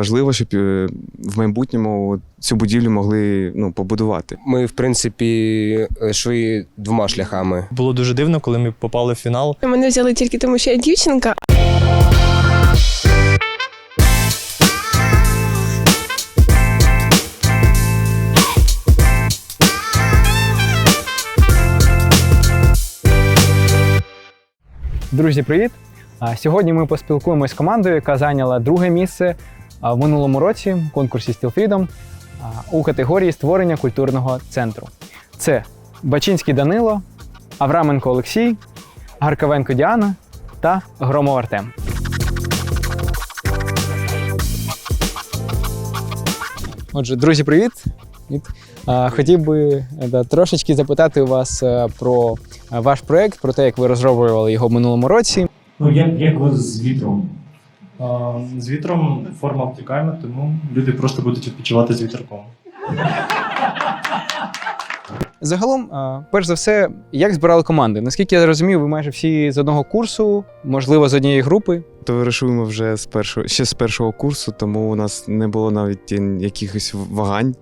важливо, щоб е, в майбутньому цю будівлю могли ну, побудувати. Ми, в принципі, йшли двома шляхами. Було дуже дивно, коли ми попали в фінал. Мене взяли тільки тому, що я дівчинка. Друзі, привіт! Сьогодні ми поспілкуємось з командою, яка зайняла друге місце в минулому році в конкурсі Steel Freedom у категорії створення культурного центру. Це Бачинський Данило, Авраменко Олексій, Гаркавенко Діана та Громов Артем. Отже, друзі, привіт! Привіт. Хотів би да, трошечки запитати у вас е, про е, ваш проект, про те, як ви розроблювали його в минулому році. Ну, як, як ви з вітром? З вітром форма обтікаємо, тому люди просто будуть відпочивати з вітерком. Загалом, перш за все, як збирали команди? Наскільки я розумію, ви майже всі з одного курсу, можливо, з однієї групи. Товаришуємо вже з першого ще з першого курсу, тому у нас не було навіть якихось вагань,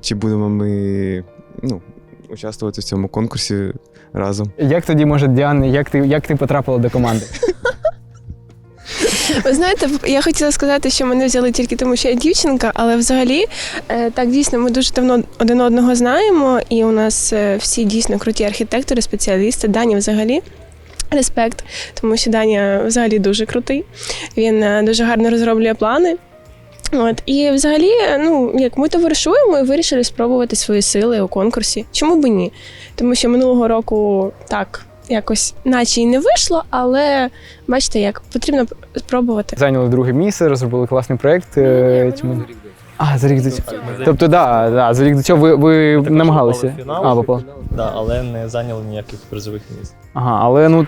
чи будемо ми ну, участвувати в цьому конкурсі разом. Як тоді, може, Діана, як ти, як ти потрапила до команди? Ви знаєте, я хотіла сказати, що мене взяли тільки тому, що я дівчинка, але взагалі е, так дійсно ми дуже давно один одного знаємо, і у нас е, всі дійсно круті архітектори, спеціалісти. Дані взагалі. Респект, тому що Даня взагалі дуже крутий. Він е, дуже гарно розроблює плани. От і взагалі, ну як ми товаришуємо і вирішили спробувати свої сили у конкурсі. Чому б ні? Тому що минулого року так якось, наче й не вийшло, але бачите, як потрібно спробувати. Зайняли друге місце, розробили класний проєкт. е, Чому? А, за рік до цього. Тобто, да, да, за рік до цього ви, ви також намагалися. попали в фінал. А, попали. Да, але не зайняли ніяких призових місць. Ага, але ну.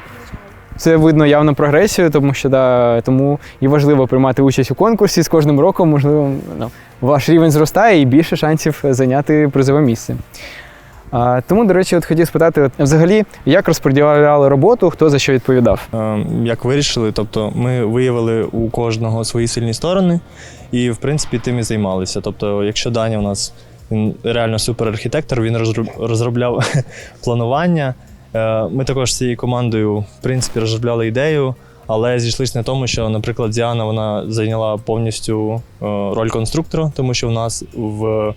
Це видно явно прогресію, тому що да, тому і важливо приймати участь у конкурсі з кожним роком, можливо, ну, ваш рівень зростає і більше шансів зайняти призове місце. Тому, до речі, от хотів спитати, от, взагалі, як розподіляли роботу, хто за що відповідав? Е, Як вирішили, тобто ми виявили у кожного свої сильні сторони і, в принципі, тим і займалися. Тобто, якщо Даня у нас він реально суперархітектор, він розроб- розробляв планування. Е, Ми також з цією командою, в принципі, розробляли ідею, але зійшлися на тому, що, наприклад, Діана вона зайняла повністю е, роль конструктора, тому що в нас в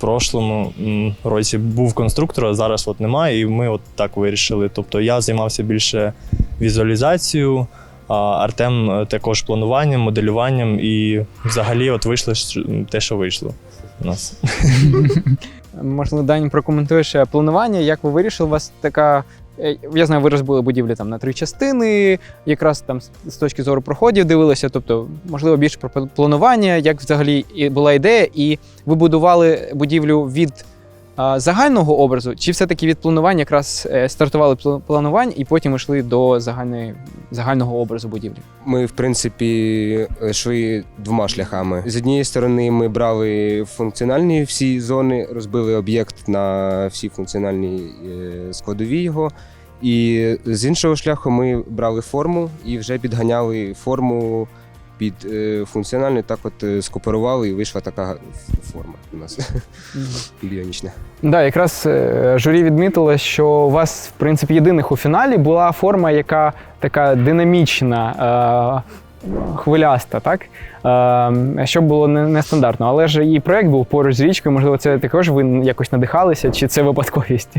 прошлому році був конструктор, а зараз от немає, і ми от так вирішили. Тобто я займався більше візуалізацією, а Артем е, також плануванням, моделюванням, і взагалі от вийшло те, що вийшло у нас. Можливо, Дані, прокоментуєш е, планування, як ви вирішили, у вас така. Е, Я знаю, ви розбили будівлі там на три частини, якраз там з- точки зору проходів дивилися. Тобто, можливо, більше про пл- планування, як взагалі була ідея, і ви будували будівлю від загального образу, чи все-таки від планування якраз е, стартували пл- планування і потім йшли до загальної, загального образу будівлі? Ми, в принципі, йшли двома шляхами. З однієї сторони, ми брали функціональні всі зони, розбили об'єкт на всі функціональні е, складові його. І з іншого шляху ми брали форму і вже підганяли форму під е, функціональну, так от е, скооперували, і вийшла така форма у нас біонічна. Да, якраз е, журі відмітило, що у вас, в принципі, єдиних у фіналі була форма, яка така динамічна, хвиляста, так? Е, що було не- нестандартно. Але ж і проект був поруч з річкою, можливо, це також ви якось надихалися, чи це випадковість?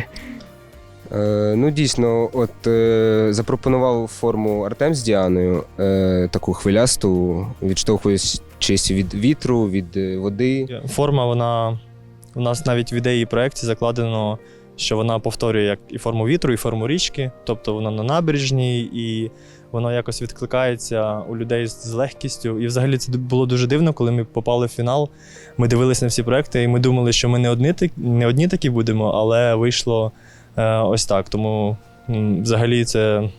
Е, ну, дійсно, от е, запропонував форму Артем з Діаною, е, таку хвилясту, відштовхуючись від вітру, від води. Форма, вона у нас навіть в ідеї проєкті закладено, що вона повторює як і форму вітру, і форму річки, тобто вона на набережній, і воно якось відкликається у людей з легкістю. І взагалі це було дуже дивно, коли ми попали в фінал. Ми дивилися на всі проекти, і ми думали, що ми не одні, не одні такі будемо, але вийшло ось так. Тому взагалі це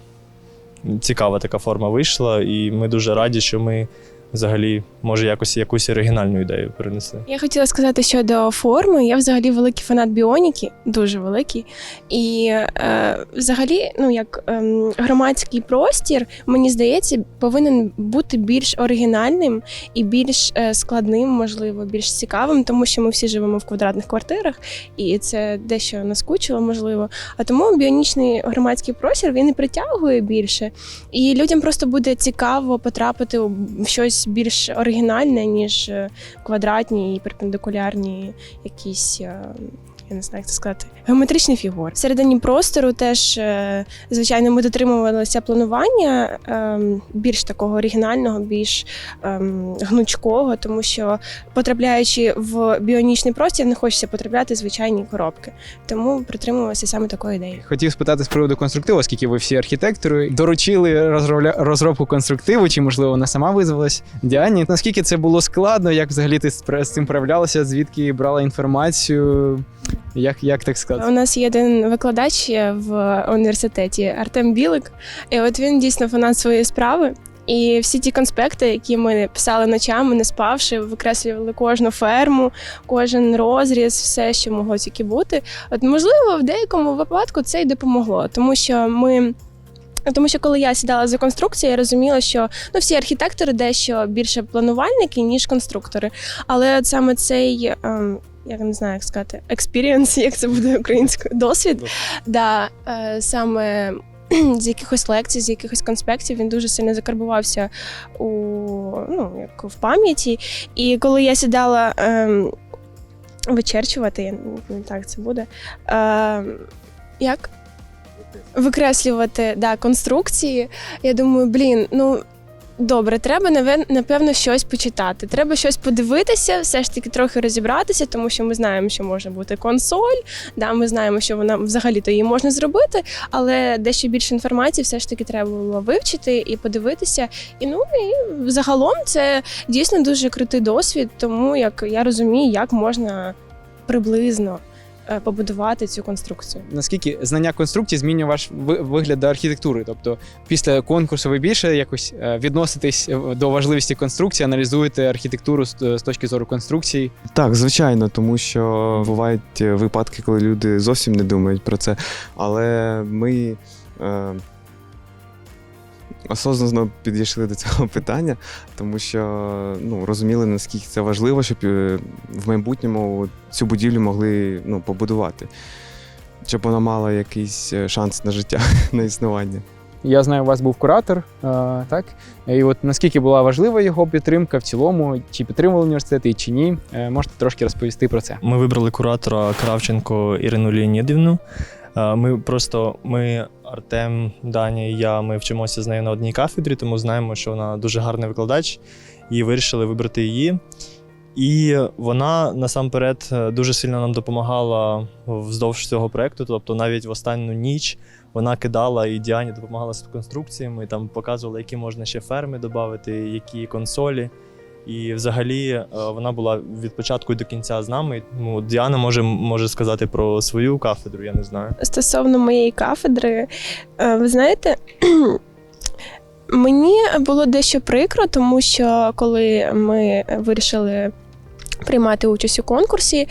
цікава така форма вийшла, і ми дуже раді, що ми взагалі може якось якусь оригінальну ідею принесли. Я хотіла сказати щодо форми. Я взагалі великий фанат біоніки, дуже великий. І е, взагалі, ну як ем, громадський простір, мені здається, повинен бути більш оригінальним і більш е, складним, можливо, більш цікавим, тому що ми всі живемо в квадратних квартирах, і це дещо наскучило, можливо. А тому біонічний громадський простір він і притягує більше, і людям просто буде цікаво потрапити в щось більш оригінальне, ніж е, квадратні і перпендикулярні якісь. Я не знаю, як це сказати, геометричні фігури. Всередині простору теж, е, звичайно, ми дотримувалися планування ем, більш такого оригінального, більш ем, гнучкого, тому що потрапляючи в біонічний простір, не хочеться потрапляти звичайні коробки. Тому притримувалися саме такої ідеї. Хотів спитати з приводу конструктиву, оскільки ви всі архітектори доручили розробку конструктиву, чи можливо вона сама визвалась Діані. Наскільки це було складно? Як взагалі ти з цим справлялася? Звідки брала інформацію? Як, як так У нас є один викладач в університеті Артем Білик, і от він дійсно фанат своєї справи. І всі ті конспекти, які ми писали ночами, не спавши, викреслювали кожну ферму, кожен розріз, все, що могло тільки бути. От можливо, в деякому випадку це й допомогло, тому що ми. Тому що коли я сідала за конструкцію, я розуміла, що ну всі архітектори дещо більше планувальники, ніж конструктори. Але от саме цей. Ем, я не знаю, як сказати, experience, як це буде українською, досвід. Да, е, саме з якихось лекцій, з якихось конспектів він дуже сильно закарбувався у ну, як в пам'яті. І коли я сідала ем, вичерчувати, я не як це буде. Е, як? Викреслювати да, конструкції. Я думаю, блін, ну Добре, треба напевно щось почитати. Треба щось подивитися, все ж таки трохи розібратися, тому що ми знаємо, що може бути консоль. Да, ми знаємо, що вона взагалі-то її можна зробити, але дещо більше інформації все ж таки треба було вивчити і подивитися. І ну і загалом це дійсно дуже крутий досвід, тому як я розумію, як можна приблизно побудувати цю конструкцію. Наскільки знання конструкції змінює ваш вигляд до архітектури? Тобто після конкурсу ви більше якось е, відноситесь е, до важливості конструкції, аналізуєте архітектуру з, точки зору конструкції? Так, звичайно, тому що бувають е, випадки, коли люди зовсім не думають про це. Але ми осознано підійшли до цього питання, тому що ну, розуміли, наскільки це важливо, щоб е, в майбутньому цю будівлю могли ну, побудувати, щоб вона мала якийсь е, шанс на життя, на існування. Я знаю, у вас був куратор, е, так? І от наскільки була важлива його підтримка в цілому, чи підтримували університети, чи ні? Можете трошки розповісти про це? Ми вибрали куратора Кравченко Ірину Леонідівну. Е, Ми просто ми, Артем, Даня і я, ми вчимося з нею на одній кафедрі, тому знаємо, що вона дуже гарний викладач, і вирішили вибрати її. І вона насамперед е, дуже сильно нам допомагала вздовж цього проекту. Тобто, навіть в останню ніч вона кидала і Діані допомагала з конструкціями, там показувала, які можна ще ферми додати, які консолі. І взагалі е, вона була від початку до кінця з нами. Тому Діана може, може сказати про свою кафедру, я не знаю. стосовно моєї кафедри, е, ви знаєте, мені було дещо прикро, тому що коли ми вирішили приймати участь у конкурсі.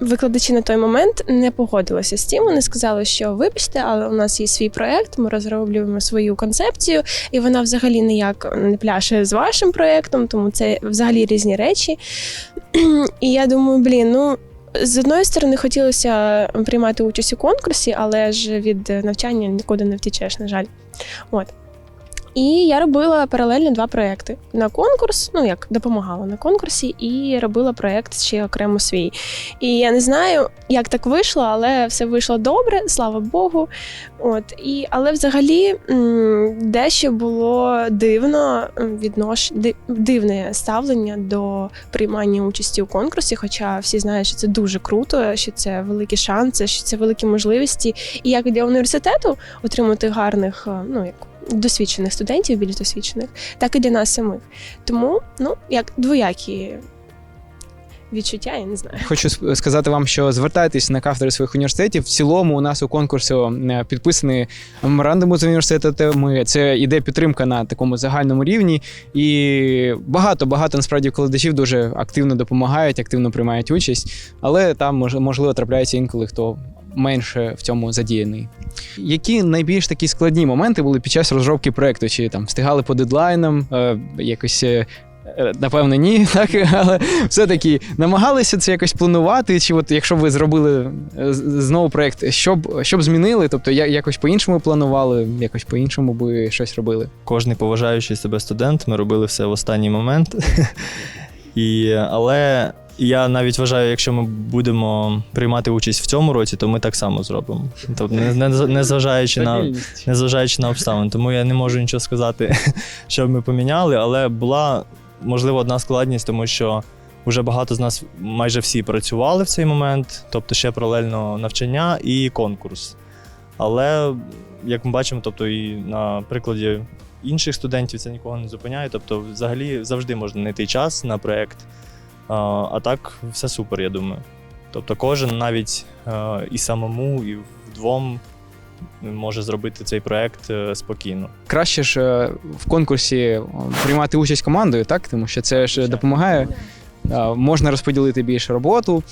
Викладачі на той момент не погодилися з цим. Вони сказали, що вибачте, але у нас є свій проект, ми розроблюємо свою концепцію, і вона взагалі ніяк не пляше з вашим проектом, тому це взагалі різні речі. І я думаю, блін, ну з одної сторони, хотілося приймати участь у конкурсі, але ж від навчання нікуди не втічеш, на жаль. От. І я робила паралельно два проекти на конкурс, ну як допомагала на конкурсі, і робила проект ще окремо свій. І я не знаю, як так вийшло, але все вийшло добре, слава Богу. От і але взагалі дещо було дивно віднош... дивне ставлення до приймання участі у конкурсі. Хоча всі знають, що це дуже круто, що це великі шанси, що це великі можливості, і як для університету отримати гарних, е, ну як. Досвідчених студентів, більш досвідчених, так і для нас самих. Тому, ну, як двоякі відчуття, я не знаю. Хочу сказати вам, що звертайтесь на кафедри своїх університетів. В цілому у нас у конкурсу е, підписані меморандуми з університетами. Це іде підтримка на такому загальному рівні. І багато багато насправді вкладачів дуже активно допомагають, активно приймають участь, але там мож- можливо трапляється інколи хто менше в цьому задіяний. Які найбільш такі складні моменти були під час розробки проекту? Чи там встигали по дедлайнам, е, якось. е, е, Напевно, ні, так але все-таки намагалися це якось планувати. Чи от якщо б ви зробили е, знову проект, що б змінили? Тобто якось по-іншому планували, якось по-іншому би щось робили. Кожний поважаючий себе студент, ми робили все в останній момент. І, але я навіть вважаю, якщо ми будемо приймати участь в цьому році, то ми так само зробимо. Тобто, не, не, не, зважаючи на, незважаючи на обставини. Тому я не можу нічого сказати, що ми поміняли, але була можливо одна складність, тому що вже багато з нас, майже всі працювали в цей момент, тобто ще паралельно навчання і конкурс. Але як ми бачимо, тобто і на прикладі інших студентів це нікого не зупиняє. Тобто, взагалі завжди можна знайти час на проєкт. А, так все супер, я думаю. Тобто, кожен навіть е, і самому, і вдвом може зробити цей проєкт е, спокійно. Краще ж е, в конкурсі приймати участь командою, так? Тому що це ж допомагає. Можна розподілити більше роботу,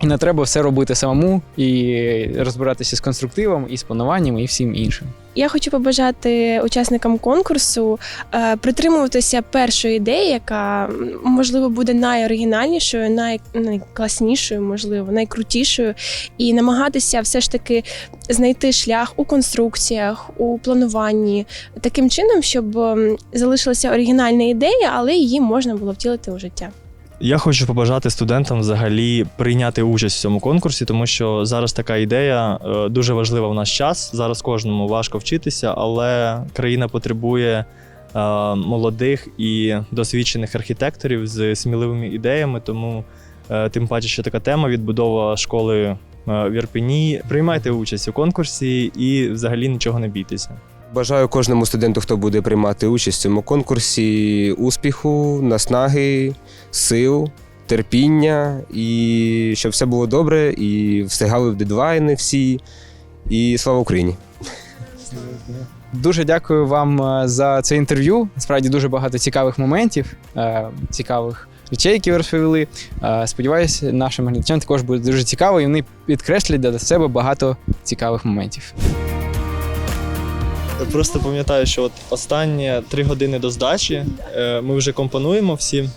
і не треба все робити самому і розбиратися з конструктивом, і з плануванням, і всім іншим. Я хочу побажати учасникам конкурсу е, притримуватися першої ідеї, яка можливо буде найоригінальнішою, най, найкласнішою, можливо, найкрутішою, і намагатися все ж таки знайти шлях у конструкціях, у плануванні таким чином, щоб залишилася оригінальна ідея, але її можна було втілити у життя. Я хочу побажати студентам взагалі прийняти участь в цьому конкурсі, тому що зараз така ідея е, дуже важлива в наш час. Зараз кожному важко вчитися, але країна потребує е, молодих і досвідчених архітекторів з сміливими ідеями. Тому е, тим паче, що така тема відбудова школи в Ірпені. Приймайте участь у конкурсі і взагалі нічого не бійтеся. Бажаю кожному студенту, хто буде приймати участь в цьому конкурсі, успіху, наснаги, сил, терпіння, і щоб все було добре, і встигали в дедлайни всі. І слава Україні! Дуже дякую вам е, за це інтерв'ю. Насправді дуже багато цікавих моментів, е, цікавих речей, які ви розповіли. Е, Сподіваюся, нашим глядачам також буде дуже цікаво, і вони підкреслять для себе багато цікавих моментів. Просто пам'ятаю, що от останні три години до здачі е, ми вже компонуємо всі.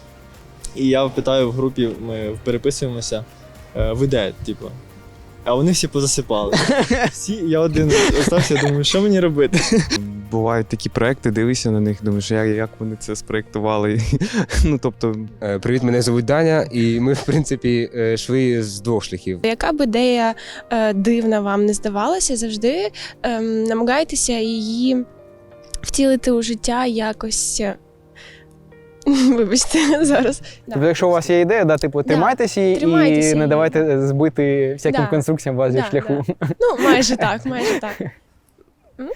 І я питаю в групі, ми переписуємося, е, ви де, типу. А вони всі позасипали. Всі, я один остався, думаю, що мені робити? Бувають такі проекти, дивишся на них, думаєш, як, як вони це спроектували. ну, тобто, Е, Привіт, мене звуть Даня, і ми, в принципі, е, йшли з двох шляхів. Яка б ідея е, дивна вам не здавалася, завжди ем, намагайтеся її втілити у життя якось. Вибачте, зараз. Да. Тобто, якщо у вас є ідея, да, типу, Да. тримайтеся її Тримайтеся і не її. давайте збити всяким Да. конструкціям вас зі Да, шляху. Ну, майже так, майже так.